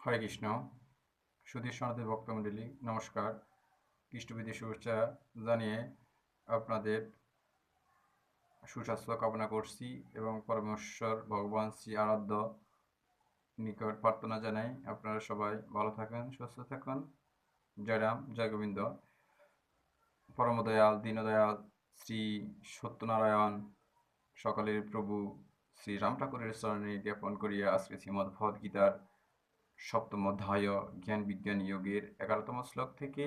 হরে কৃষ্ণ। সুধীর সনাতী ভক্তমণ্ডলী, নমস্কার। কৃষ্ণবিধি শুভেচ্ছা জানিয়ে আপনাদের সুস্বাস্থ্য কামনা করছি এবং পরমেশ্বর ভগবান শ্রী আরাধ্য নিকট প্রার্থনা জানাই। আপনারা সবাই ভালো থাকেন, সুস্থ থাকুন। জয় রাম, জয় গোবিন্দ। পরমদয়াল, দীনদয়াল, শ্রী সত্যনারায়ণ, সকলের প্রভু শ্রী রাম ঠাকুরের চরণে জ্ঞাপন করিয়া আজকে শ্রীমদ্ গীতার সপ্তম অধ্যায় জ্ঞান বিজ্ঞান যোগের এগারোতম শ্লোক থেকে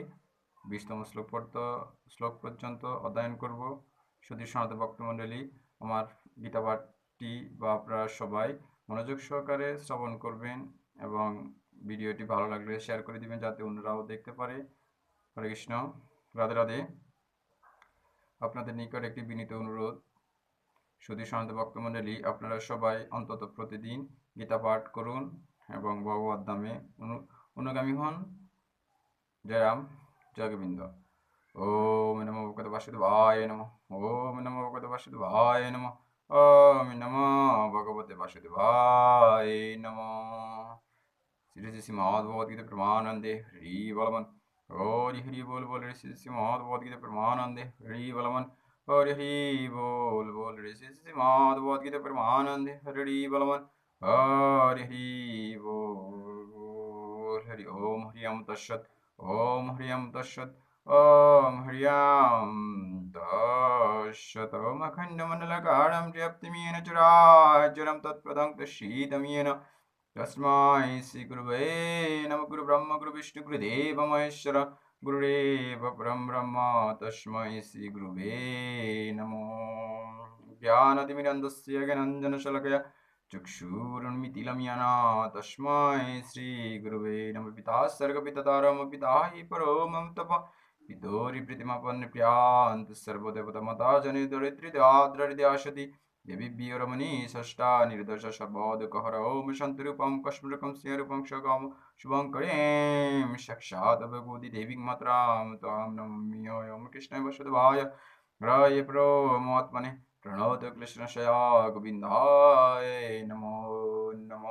বিশতম শ্লোক শ্লোক পর্যন্ত অধ্যয়ন করব। সুধীর সনাতন ভক্তমণ্ডলী, আমার গীতা পাঠটি বা আপনারা সবাই মনোযোগ সহকারে শ্রবণ করবেন এবং ভিডিওটি ভালো লাগলে শেয়ার করে দিবেন যাতে অন্যরাও দেখতে পারে। হরে কৃষ্ণ, রাধে রাধে। আপনাদের নিকট একটি বিনীত অনুরোধ। সুধীর সনাতন ভক্তমণ্ডলী, আপনারা সবাই অন্তত প্রতিদিন গীতা পাঠ করুন। এবং ভগবত ধামে অনু- অনুগামী হন জয় রাম জয় গোবিন্দ ওম নমো ভগবতে বাসুদেবায় নমঃ, ওম নমো ভগবতে বাসুদেবায় নমঃ, ওম নমো ভগবতে বাসুদেবায় নমঃ। শ্রী শ্রী শ্রী মহাদ্ভগবদ্গীতা প্রমানন্দে হরি বলমন হরি হরি বল বল রে শ্রী শ্রী মহাদ্ভগবদ্গীতা প্রমানন্দে হরি বলমন হরি হরি বল বল রে শ্রী শ্রী মহাদ্ভগবদ্গীতা প্রমানন্দে হরি বলমন হরি হরি বল হরি ওম হরিয়ম তৎসৎ ওম হরিয়ম তৎসৎ ওম হরিয়ম তৎসৎ ওম অখণ্ডমণ্ডলকারं व्याप्तिमेन चराचरं तत्पदं तशीतमेन तस्मै श्रीगुरुवे नमः गुरु ब्रह्म गुरु विष्णु गुरुदेव महेश्वर गुरुरेव परं ब्रह्म तस्मै श्रीगुरुवे नमो ज्ञानतिमिरन्दस्य ज्ञानञ्जनशलकया चक्षुरुन्मितिलम्यना तस्मै श्रीगुरुवे नमः पिता सर्गपिततारम पिता हि परो मम तप पितोरि प्रीतिमपन्नप्यान्त सर्वदेवतमता जनि दरिद्रिदाद्ररिद्याशति देवीभ्यो रमणी षष्टा निर्दोष सर्वोदकहर ओम शान्तिरूपं कश्मीरकं स्नेहरूपं शगं शुभं करीं साक्षात् भगवती देवीं मात्रां तां नमामि ओम कृष्णाय वसुदेवाय राय প্রণত কৃষ্ণশয়া গোবিন্দায় নমো নম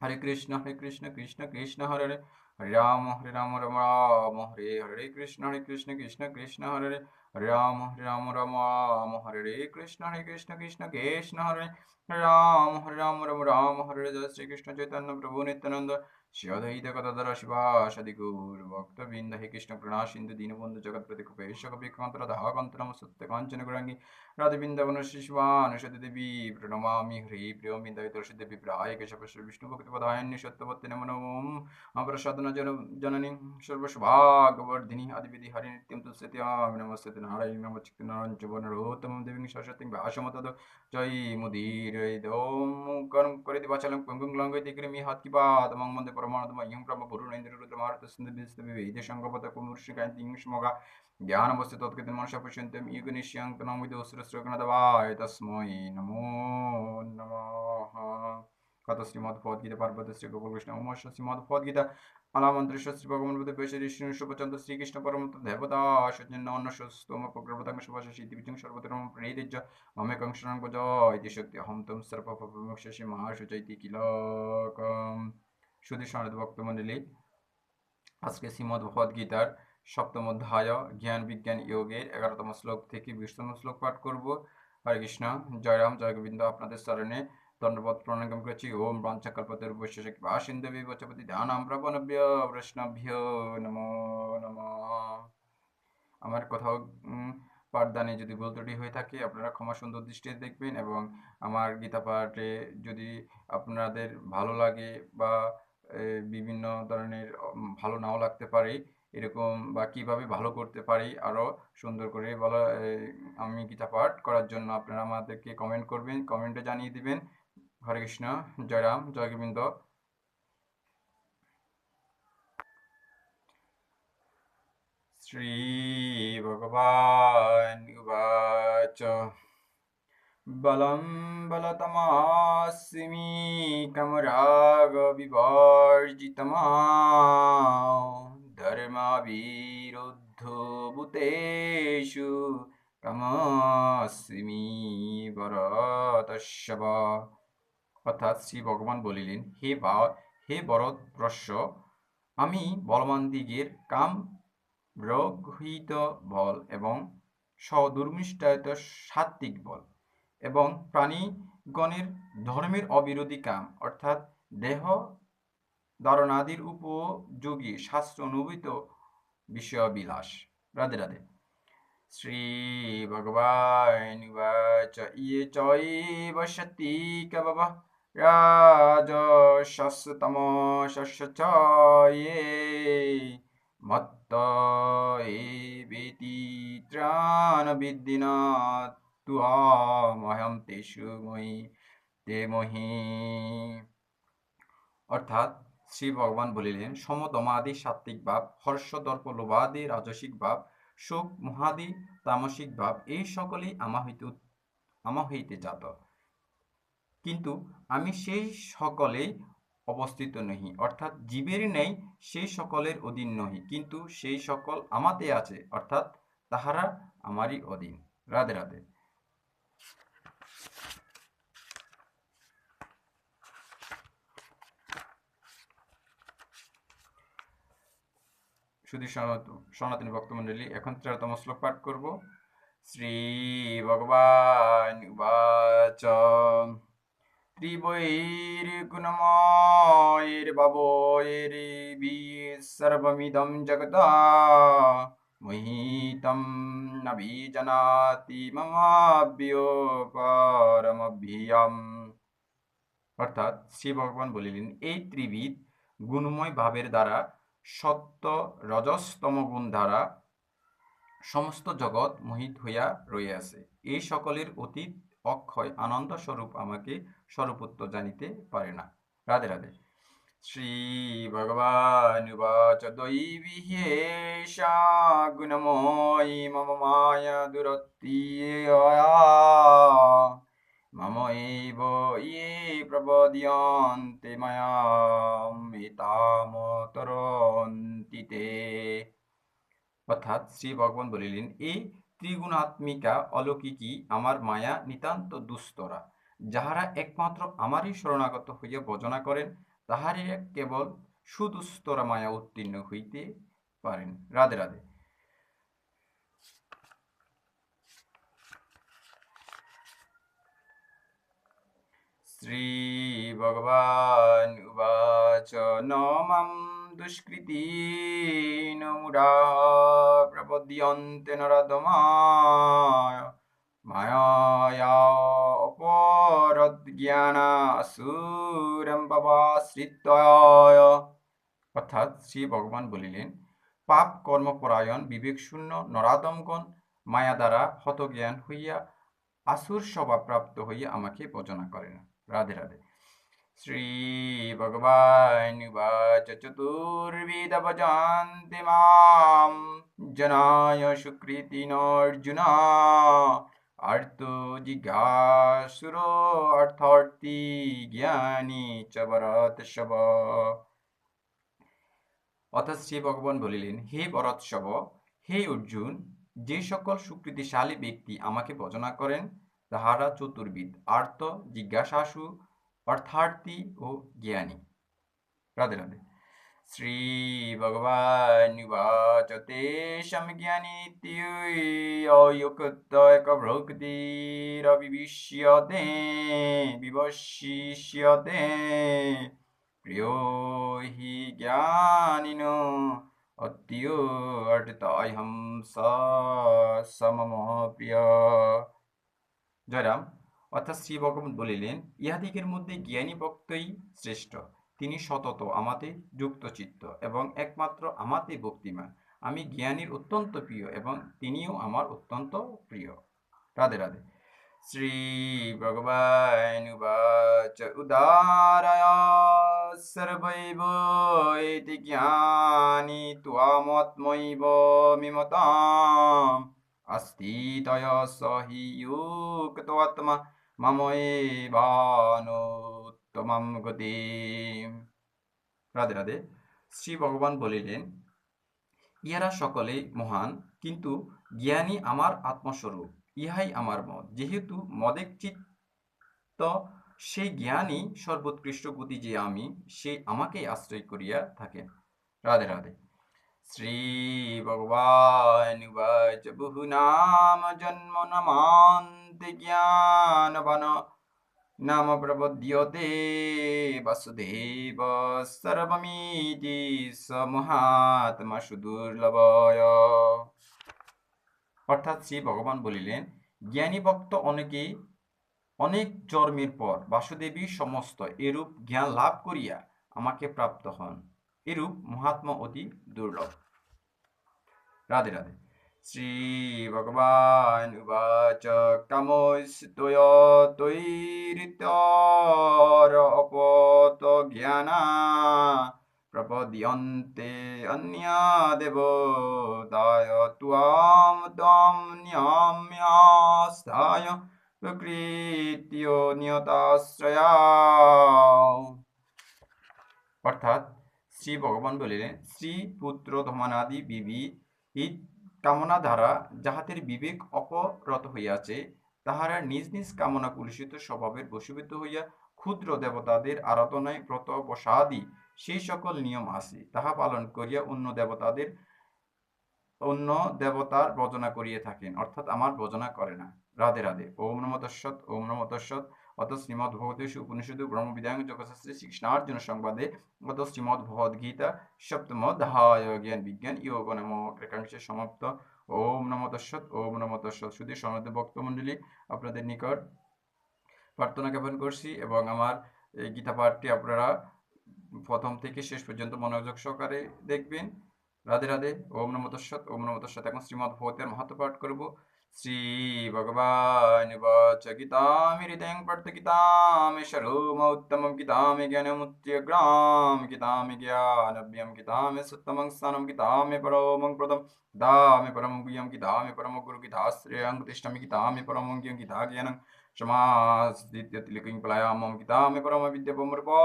হরে কৃষ্ণ হরে কৃষ্ণ কৃষ্ণ কৃষ্ণ হরে হরে হরে রাম হরে রাম রাম রাম হরে হরে কৃষ্ণ হরে কৃষ্ণ কৃষ্ণ কৃষ্ণ হরে হরে হরে রাম হরে রাম রাম রাম হরে হরে কৃষ্ণ হরে কৃষ্ণ কৃষ্ণ কৃষ্ণ হরে রাম হরে রাম রাম রাম হরে জয় শ্রীকৃষ্ণ চৈতন্য প্রভু নিত্যানন্দ कृष्ण चैतन्य प्रभु नित्यानंद श्री अद्वैत गदाधर शिवासादि गौर भक्तवृंद हे कृष्ण करुणा सिंधु दीनबंधु जगत प्रति कुपेश कपिकांतर धाकांतर नम सत्य कांचन गुरांगी राधे वृंदावन शिशवान सती देवी प्रणमामि हरि प्रियं बिंदाय तुलसी देवी प्राय केशव विष्णु भक्ति पदायन्य सत्यवत्ते नमो नमः प्रसादन जन जननी सर्वसुभागवर्धिनी आदिविधि हरि नित्यं तुलसीत्यां नमस्ते नारायण नमस्ते नारायण च वनरोत्तमं देवीं सरस्वतीं भाषमतद जय मुदीर दोम कर्म करिति वाचालं पुंगुं लङ्घयति कृमि हात्किपात मं वन्दे परमानन्दम इयं ब्रह्म गुरुरेन्द्र रुद्रमारुत सिन्धु विष्णु विवेद शङ्कपत कुमुर्षिकान्ति स्मगा ज्ञानमस्ति तत्कृतं मनसा पश्यन्तं युगनिश्यं तनं विदोसरस्रगणदवाय तस्मै नमो नमः কত শ্রীমদ ভগবদ্গীতা পার্বতী শ্রী গোকুল কৃষ্ণ উমর্ষ শ্রীমদ ভগবদ্গীতা আলামন্ত্রেশ্বর শ্রী ভগবান বুদ্ধ পেশরি শ্রী সুপচন্দ শ্রীকৃষ্ণ পরমত দেবতা সজ্জন্য অন্য স্তোম প্রগ্রপতাং সুভাষ সিদ্ধিবিজং সর্বতরম প্রেরিজ্য মমে কংসরং পজ ইতি শক্তি অহম তম সর্বপমোক্ষসি মহাসুচৈতি কিলকম শুধু সনাত ভক্তমণ্ডলী আজকে শ্রীমদ ভগবদ গীতার সপ্তম অধ্যায়, জ্ঞান বিজ্ঞান যোগের এগারোতম শ্লোক থেকে বিশতম শ্লোক পাঠ করব। হরে কৃষ্ণ, জয় রাম, জয় গোবিন্দ, আপনাদের স্মরণে দণ্ডপদ প্রণাম করছি। ওম ব্রাঞ্চকল্পতের উপস্য কৃপা সিন্ধবী বচপতি ধ্যানাম প্রবনভ্য বৈষ্ণভ্য নমো নমঃ। আমার কোথাও পাঠদানে যদি ভুল ত্রুটি হয়ে থাকে, আপনারা ক্ষমা সুন্দর দৃষ্টিতে দেখবেন এবং আমার গীতা পাঠে যদি আপনাদের ভালো লাগে বা বিভিন্ন ধরনের উম, ভালো নাও লাগতে পারে এরকম বা কিভাবে ভালো করতে পারি আরও সুন্দর করে বলা এ, আমি গীতা পাঠ করার জন্য আপনারা আমাদেরকে কমেন্ট করবেন কমেন্টে জানিয়ে দিবেন হরে কৃষ্ণ জয় রাম জয় গোবিন্দ श्रीभगवान् उवाच बलं बलतमास्मि कमरागविवर्जितमा धर्मविरुद्धो भूतेषु কমস্মি ভরতস্যব অর্থাৎ শ্রী ভগবান বলিলেন হে বা হে ভরতবর্ষ আমি বলবান দিগের কাম রোগহিত বল এবং সদুর্মিষ্টায়িত সাত্ত্বিক বল এবং প্রাণীগণের ধর্মের অবিরোধী কাম, অর্থাৎ দেহ ধারণাদির উপযোগী শাস্ত্র অনুভূত বিষয়বিলাস রাধে রাধে। শ্রী ভগবান ইয়ে চৈব সতী কবব রাজশস্তমশস্য চ ये মত্ত এবেতি ত্রাণবিদ্দিনা তুয়ামহম তেষু মই তে মহি। অর্থাৎ শ্রী ভগবান বলিলেন সমদমাদি সাত্ত্বিক ভাব হর্ষ দর্প লোভাদি রাজসিক ভাব, শোক মহাদি তামসিক ভাব, এই সকলেই আমা হইতে আমা হইতে জাত। কিন্তু আমি সেই সকলেই অবস্থিত নহি, অর্থাৎ জীবের নেই, সেই সকলের অধীন নহি, কিন্তু সেই সকল আমাতে আছে, অর্থাৎ তাহারা আমারই অধীন। রাধে রাধে। শুধু সনাতনী ভক্তমণ্ডলী এখন তেরোতম শ্লোক পাঠ করব। শ্রী ভগবান উবাচ ত্রিবৈর্গুণময়ৈর্ভবৈর্বি সর্বমিদं জগতা। মহিতম নবীজনাতি মমাব্যোপারমভ্যিয়াম অর্থাৎ শ্রী ভগবান বলিলেন, এই ত্রিবিধ গুণময় ভাবের দ্বারা সত্য রজস্তম গুণ দ্বারা সমস্ত জগৎ মোহিত হইয়া রইয়াছে এই সকলের অতীত অক্ষয় আনন্দ স্বরূপ আমাকে স্বরূপত্ব জানিতে পারে না। রাধে রাধে। শ্রী ভগবান উবাচ দৈবী হ্যেষা গুণময়ী মম মায়া দুরত্যয়া মম এব ইয়ে প্রবদ্যন্তে মায়ামিতামতরন্তি তে অর্থাৎ শ্রী ভগবান বলিলেন এই ত্রিগুণাত্মিকা অলৌকিকী আমার মায়া নিতান্ত দুস্তরা যাহারা একমাত্র আমারই শরণাগত হইয়া ভজনা করেন, তাহারই কেবল সুদুস্তরা মায়া উত্তীর্ণ হইতে পারেন। রাধে রাধে। মাম দুষ্কৃতীন মুডা প্রপদ্যন্তে নরদমায় মায়া অপরজ্ঞানা আসুরম বাবাশ্রিতয় অর্থাৎ শ্রী ভগবান বলিলেন, পাপ কর্মপরায়ণ, বিবেকশূন্য, নরাদমগণ মায়া দ্বারা হতজ্ঞান হইয়া আসুর স্বভাবপ্রাপ্ত হইয়া আমাকে ভজনা করে না রাধে রাধে। শ্রী ভগবান উবাচ চতুর্বিধ ভজন্তি মাম জনায় সুকৃতিন অর্জুন। আর্ত জিজ্ঞাসুরো অর্থার্থী জ্ঞানী চ ভরতশব অর্থাৎ শ্রী ভগবান বলিলেন, হে ভরতশব হে অর্জুন, যে সকল সুকৃতিশালী ব্যক্তি আমাকে ভজনা করেন তাহারা চতুর্বিদ, আর্ত, জিজ্ঞাসাসু অর্থার্থী ও জ্ঞানী। রাধে রাধে। শ্রী ভগবান এক ভক্তিরবিবিষ্যতে বিবশিষ্যতে। প্রিয় হি জ্ঞানিনো অত্যু অর্থায়হম সমম প্রিয়। জয়রাম অর্থাৎ শ্রী ভগবান বলিলেন ইহাদিকের মধ্যে জ্ঞানী ভক্তই শ্রেষ্ঠ, তিনি সতত আমাতে যুক্ত চিত্ত এবং একমাত্র আমাতে ভক্তিমান। আমি জ্ঞানীর অত্যন্ত প্রিয় এবং তিনিও আমার অত্যন্ত প্রিয়। রাধে রাধে। শ্রী ভগবান উদারয়, সর্বৈব ইতি জ্ঞানী ত্বামত্মৈব মিমতাম। আস্থিতয় সহি যুক্তোত্তম মময়েবানোত্তমম গতি রাধে রাধে শ্রী ভগবান বলিলেন ইহারা সকলে মহান কিন্তু জ্ঞানী আমার আত্মস্বরূপ ইহাই আমার মত যেহেতু মদেক চিত্ত সেই জ্ঞানী সর্বোৎকৃষ্ট গতি যে আমি সে আমাকে আশ্রয় করিয়া থাকেন রাধে রাধে শ্রী ভগবান উবাচ বহু নাম জন্ম নমান্তে জ্ঞানবান নাম প্রবদ্যতে বাসুদেব সর্বমিতি সমহাত্মা সুদুর্লভয়। অর্থাৎ শ্রী ভগবান বলিলেন, জ্ঞানী ভক্ত অনেকেই অনেক জন্মের পর বাসুদেবী সমস্ত এরূপ জ্ঞান লাভ করিয়া আমাকে প্রাপ্ত হন। এরূপ মহাত্মা অতি দুর্লভ। রাধে রাধে। শ্রী ভগবান উবাচ কামস্তয় তৈরিতর অপত জ্ঞানা প্রপদ্যন্তে অন্যা দেবতায় ত্বাম ত্বাম নিয়াম্যাস্তায় প্রকৃত্য নিয়তাশ্রয়া অর্থাৎ শ্রী ভগবান বলিলেন, শ্রী পুত্র ধমানাদি বিবি, এই কামনা দ্বারা যাহাদের বিবেক অপরত হইয়াছে, তাহারা নিজ নিজ কামনা কুলুষিত স্বভাবের বশীভূত হইয়া ক্ষুদ্র দেবতাদের আরাধনায় ব্রত বসাদি সেই সকল নিয়ম আছে। তাহা পালন করিয়া অন্য দেবতাদের, অন্য দেবতার ভজনা করিয়ে থাকেন। অর্থাৎ আমার ভজনা করে না। রাধে রাধে। ওম নম তস্সৎ ওম নম অত শ্রীমদ ভগবতেষু উপনিষদু ব্রহ্মবিদ্যাং যোগশাস্ত্রে শ্রীকৃষ্ণার্জুন সংবাদে অত শ্রীমদ ভগবদ্গীতা সপ্তম অধ্যায় জ্ঞান বিজ্ঞান যোগ নম একাংশে সমাপ্ত ওম নম তস্সৎ ওম নম তস্সৎ শুধু সনদ ভক্তমণ্ডলী আপনাদের নিকট প্রার্থনা জ্ঞাপন করছি এবং আমার এই গীতা পাঠটি আপনারা প্রথম থেকে শেষ পর্যন্ত মনোযোগ সহকারে দেখবেন। রাধে রাধে, ওম নম তস্সৎ ওম নম এখন শ্রীমদ ভগবতের পাঠ করব। श्री भगवान वाच गीतामृतं पठ्यकितां सर्वमौत्तमं गीता में गीतामि ज्ञानव्यं गीता में स्थानं गीतामि परमं प्रदं गीतामि परमं गुह्यं गीतामि परमं गुरु गीताश्रयं तिष्ठमि गीतामि परमं ज्ञं गीता ज्ञानं क्षमास्दित्यतिलिकिं पलायां मम गीतामि परमविद्यपमृपा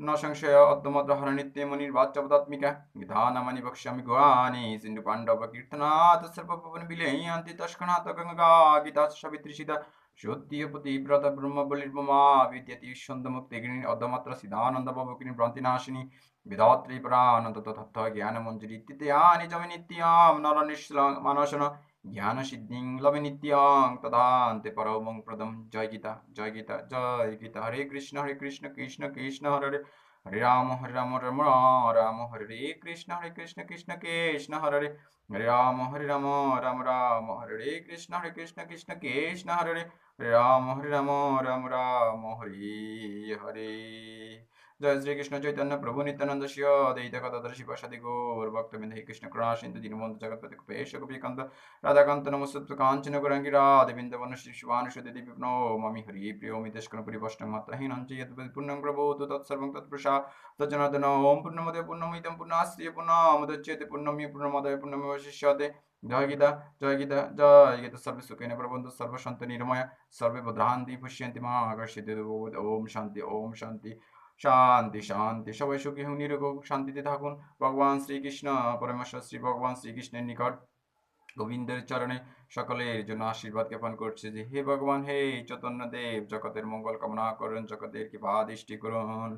পরম বিদ্যপমৃপ ন সংশয় অদ্যমদ্রহর নিত্যমনির্বাচ্যপদাত্মিকা গীতানামানি বক্ষ্যামি গুহানি সিন্ধু পাণ্ডব কীর্তনাথ সর্বপবন বিলেয়ান্তি তস্কনাথ গঙ্গা গীতা সাবিত্রী সীতা সত্যপতি ব্রত ব্রহ্ম বলির্মমা বিদ্যতি গিরি অর্ধমাত্র সিদ্ধানন্দ বাবুকিনী ভ্রান্তিনাশিনী বিধাত্রী প্রাণন্ত তথ্য জ্ঞান মঞ্জুরি ইত্যয়ানি জমি নিত্যাম নর নিশ্ল মানসন জ্ঞান সিদ্ধিং লবে নিত্যাং তদান্তে পরমং প্রদম জয় গীতা জয় গীতা জয় গীতা হরে কৃষ্ণ হরে কৃষ্ণ কৃষ্ণ কৃষ্ণ হরে হরে হরে রাম হরে রাম রাম রাম হরে কৃষ্ণ হরে কৃষ্ণ কৃষ্ণ কৃষ্ণ হরে হরে হরে রাম হরে রাম রাম রাম হরে কৃষ্ণ হরে কৃষ্ণ কৃষ্ণ কৃষ্ণ হরে হরে হরে রাম হরে রাম রাম রাম হরে হরে জয় শ্রীকৃষ্ণ চৈতন্য প্রভু নিত্যানন্দ শিব দৈত গদাধর শিব সাদি গৌর ভক্তবৃন্দ হে কৃষ্ণ করুণা সিন্ধু দীনবন্ধু জগৎপতি কুপেশ গোপীকান্ত রাধাকান্ত নমস্ত কাঞ্চন গৌরাঙ্গী রাধবিন্দ বর্ণ শ্রী শিবানুষুতি দেবী নমামি হরি প্রিয় মিতেশ কোন পরিবষ্টং মাত্রাহীন যদ পূর্ণং প্রবোধ তৎসর্বং তৎপ্রসা তজ্জনাদন ওম পূর্ণমদে পূর্ণমিদম পূর্ণাস্ত্রিয় পূর্ণমুদচ্যেতে পূর্ণমি পূর্ণমদয় পূর্ণমিবশিষ্যতে জয় গীতা জয় গীতা জয় গীতা। সর্বে সুখেন প্রবন্ধ, সর্বসন্ত নির্ময়া, সর্বে ভদ্রান্তি পুষ্যন্তি মা ওম শান্তি ওম শান্তি। শান্তি শান্তি। সবাই সুখী হোক, নিরোগ শান্তিতে থাকুন। ভগবান শ্রীকৃষ্ণ, পরমেশ্বর শ্রী ভগবান শ্রীকৃষ্ণের নিকট গোবিন্দের চরণে সকলের জন্য আশীর্বাদ জ্ঞাপন করছে যে, হে ভগবান, হে চৈতন্য দেব, জগতের মঙ্গল কামনা করুন, জগতের কৃপা, দৃষ্টি করুন।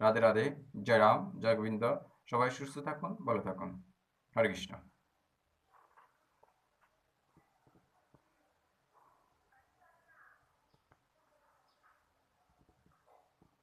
রাধে রাধে। জয় রাম, জয় গোবিন্দ। সবাই সুস্থ থাকুন, ভালো থাকুন। হরে কৃষ্ণ।